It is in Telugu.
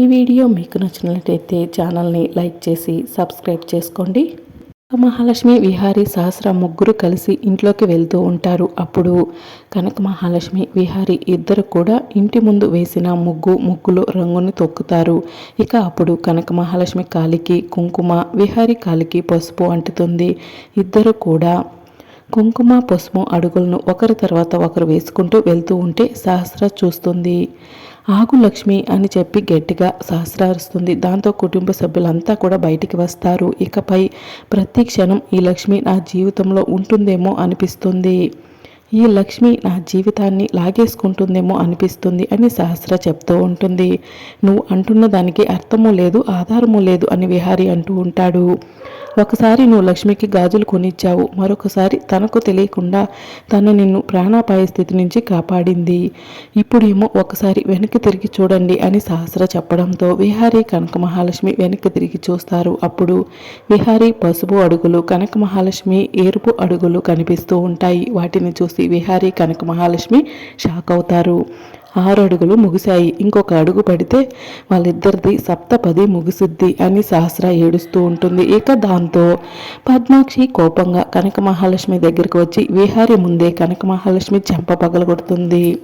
ఈ వీడియో మీకు నచ్చినట్లయితే ఛానల్ని లైక్ చేసి సబ్స్క్రైబ్ చేసుకోండి. మహాలక్ష్మి విహారీ సహస్ర ముగ్గురు కలిసి ఇంట్లోకి వెళ్తూ ఉంటారు. అప్పుడు కనక మహాలక్ష్మి విహారీ ఇద్దరు కూడా ఇంటి ముందు వేసిన ముగ్గు ముగ్గులో రంగుని తొక్కుతారు. ఇక అప్పుడు కనక మహాలక్ష్మి కాలికి కుంకుమ విహారీ కాలికి పసుపు అంటుతుంది. ఇద్దరు కూడా కుంకుమ పసుపు అడుగులను ఒకరి తర్వాత ఒకరు వేసుకుంటూ వెళ్తూ ఉంటే సహస్ర చూస్తుంది. ఆగు లక్ష్మి అని చెప్పి గట్టిగా సహస్రారుస్తుంది. దాంతో కుటుంబ సభ్యులంతా కూడా బయటికి వస్తారు. ఇకపై ప్రతి క్షణం ఈ లక్ష్మి నా జీవితంలో ఉంటుందేమో అనిపిస్తుంది. ఈ లక్ష్మి నా జీవితాన్ని లాగేసుకుంటుందేమో అనిపిస్తుంది అని సహస్ర చెప్తూ ఉంటుంది. నువ్వు అంటున్న దానికి అర్థము లేదు ఆధారము లేదు అని విహారి అంటూ ఉంటాడు. ఒకసారి నువ్వు లక్ష్మికి గాజులు కొనిచ్చావు మరొకసారి తనకు తెలియకుండా తను నిన్ను ప్రాణాపాయ స్థితి నుంచి కాపాడింది. ఇప్పుడేమో ఒకసారి వెనక్కి తిరిగి చూడండి అని సహస్ర చెప్పడంతో విహారీ కనక మహాలక్ష్మి వెనక్కి తిరిగి చూస్తారు. అప్పుడు విహారీ పసుపు అడుగులు కనక మహాలక్ష్మి ఎరుపు అడుగులు కనిపిస్తూ ఉంటాయి. వాటిని చూసి విహారీ కనక మహాలక్ష్మి షాక్ అవుతారు. ఆరు అడుగులు ముగిశాయి. ఇంకొక అడుగు పడితే వాళ్ళిద్దరిది సప్తపది ముగిసిద్ది అని సహస్ర ఏడుస్తూ ఉంటుంది. ఇక దాంతో పద్మాక్షి కోపంగా కనక మహాలక్ష్మి దగ్గరికి వచ్చి విహారి ముందే కనక మహాలక్ష్మి చెంప పగలగొడుతుంది.